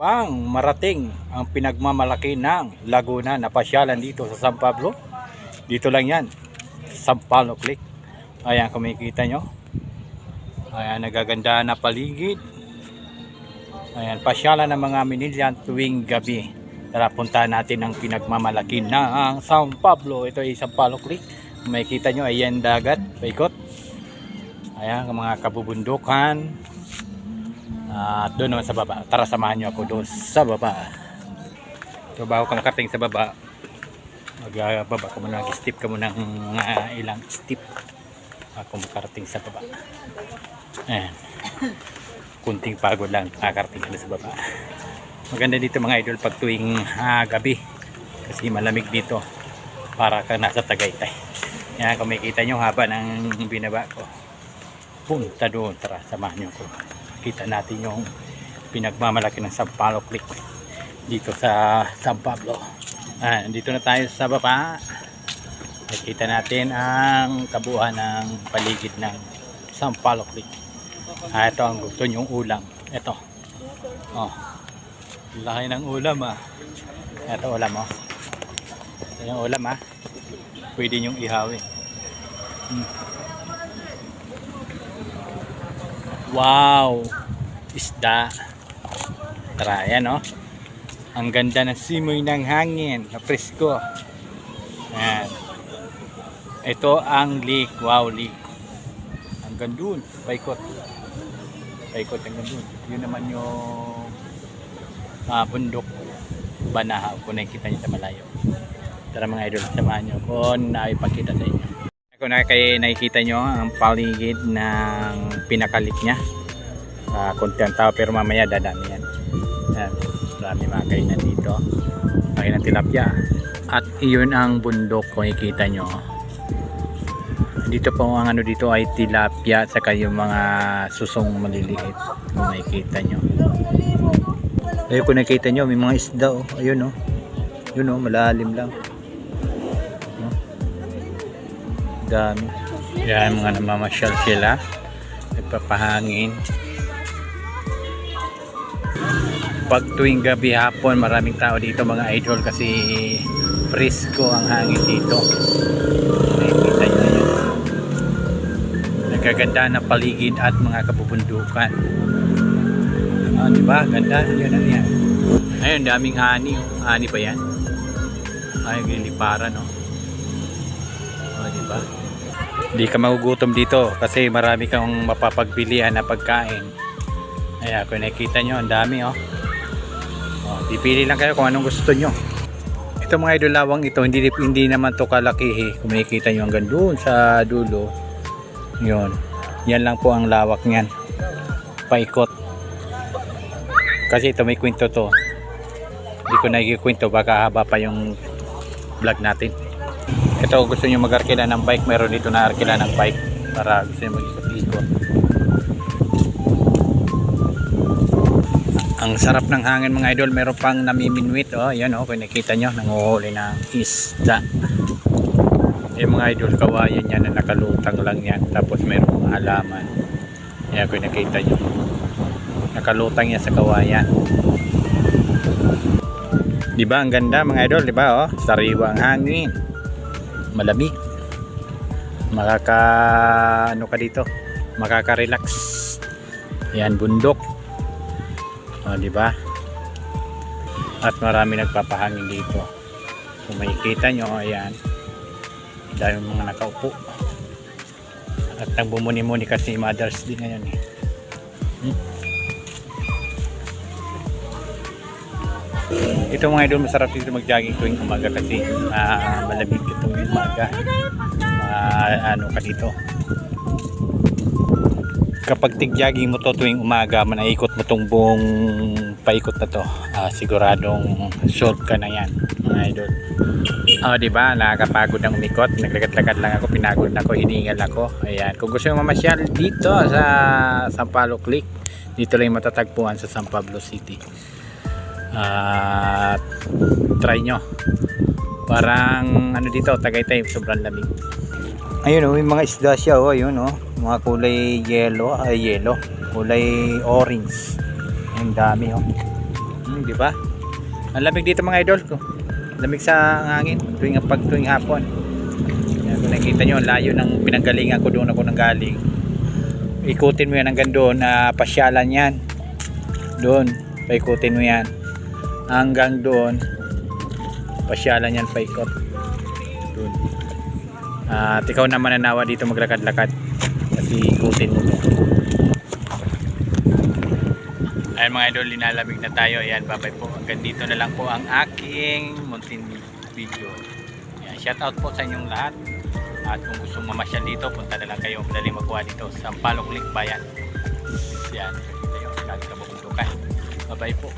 Bang marating ang pinagmamalaki ng Laguna na pasyalan dito sa San Pablo. Dito lang yan. San Pablo Click. Ayan kumikita nyo. Ayan nagaganda na paligid. Ayan pasyalan ng mga minilyan tuwing gabi. Tara puntahan natin ang pinagmamalaki ng San Pablo. Ito ay San Pablo Click. Makikita nyo ayan dagat. Paikot. Ayan mga kabubundukan. At doon naman sa baba. Tara samahan nyo ako doon sa baba. So bago ka makarating sa baba, magbaba ka muna, step ka muna ng mga ilang step ako makarating sa baba. Ayan. Kunting pagod lang, makarating ka na sa baba. Maganda dito mga idol pag tuwing ah, gabi. Kasi malamig dito. Para ka nasa Tagaytay. Yan, kung makikita nyo haba ng binaba ko. Punta doon. Tara, samahan nyo ko kita natin yung pinagmamalaki ng San Pablo Creek dito sa San Pablo. Ah, dito na tayo sa baba. Nakita natin ang kabuuan ng paligid ng San Pablo Creek. Ah, ito ang gusto nyong ulam. Ito. Oh, laki ng ulam ah. Ito ulam oh. Ito yung ulam ah. Pwede nyong ihawin. Hmm. Wow! Isda. Tara, yan oh. Ang ganda ng simoy ng hangin. Na presko. Yan. Ito ang lake. Wow, lake. Hanggang dun. Paikot. Paikot hanggang dun. Yun naman yung ah, bundok. Banahaw. Kung nakikita niyo sa malayo. Tara mga idol, samahan nyo kung naipakita sa inyo. Kung nakikita, nakikita nyo ang paligid ng pinakalik niya. Uh, konti ang tao pero mamaya dadami yan. Yan. Marami mga kainan dito. Kainan tilapia. At iyon ang bundok kung ikita nyo. Dito po ang ano dito ay tilapia at saka yung mga susong maliliit. Kung makikita nyo. Ayun kung nakikita nyo may mga isda oh. Ayun oh. Yun oh malalim lang. Dami. Yan mga namamasyal sila. Nagpapahangin. Pag tuwing gabi hapon, maraming tao dito mga idol kasi fresco ang hangin dito. Nakikita nyo yun. Nagkaganda na paligid at mga kabubundukan. Ah, di ba? Ganda. Yun ano yan. Ayun, daming hani. oh. Hani ba yan? Ay, liliparan, no? Oh? Hindi ka magugutom dito kasi marami kang mapapagbilian na pagkain. Ayan, kung nakikita nyo, ang dami, oh. oh. Pipili lang kayo kung anong gusto nyo. Ito mga idol lawang ito, hindi, hindi naman to kalakihi. Kung nakikita nyo hanggang doon sa dulo. Yun. Yan lang po ang lawak niyan. Paikot. Kasi ito may kwento to. Hindi ko nakikikwento, baka haba pa yung vlog natin. Ito gusto nyo mag-arkila ng bike, meron dito na arkila ng bike para gusto nyo mag-ikot-ikot. Ang sarap ng hangin mga idol, meron pang namiminwit. Oh, yan oh, kung nakita nyo, nanguhuli ng isda. Yung mga idol, kawayan yan na nakalutang lang yan. Tapos meron mga halaman. Yan kung nakita nyo. Nakalutang yan sa kawayan. Di ba ang ganda mga idol, di ba oh? Sariwa ang hangin. Malamig. Makaka ano ka dito? Makaka-relax. Yan bundok. Oh, di ba? At marami nagpapahangin dito. Kung makikita nyo, ayan. Dahil mga nakaupo. At nagbumuni-muni kasi Mother's Day ngayon eh. Hmm? Ito mga idol, masarap dito mag-jogging tuwing umaga kasi ah, malamig ito umaga. Ah, ano ka dito. Kapag tig-jogging mo to tuwing umaga, manaikot mo tong buong paikot na to. Ah, siguradong solve ka na yan, mga idol. Oh, di ba? Nakakapagod ng umikot. Naglagat-lagat lang ako, pinagod na ako, hiningal ako. Ayan. Kung gusto mo mamasyal dito sa San Pablo Click, dito lang matatagpuan sa San Pablo City at try nyo parang ano dito Tagaytay sobrang lamig ayun oh may mga isda siya oh ayun oh mga kulay yellow ay yellow kulay orange ang dami oh hmm. di ba? Ang lamig dito mga idol ko. Lamig sa hangin tuwing pag tuwing hapon. Kung nakita nyo, layo ng pinanggalingan ko doon ako nanggaling. Ikutin mo yan hanggang doon, na pasyalan yan. Doon, paikutin mo yan. Hanggang doon, pasyalan yan paikot. Doon. At ikaw naman nanawa dito maglakad-lakad. Kasi ikutin mo to. Ayan mga idol, linalamig na tayo. Ayan, babay po. Hanggang dito na lang po ang aking muntin video. Ayan, shout out po sa inyong lahat. At kung gusto mamasyal dito, punta na lang kayo. Madali magkuha dito sa Palok Lake Bayan. Yan, yung galing kabundukan. Babay po.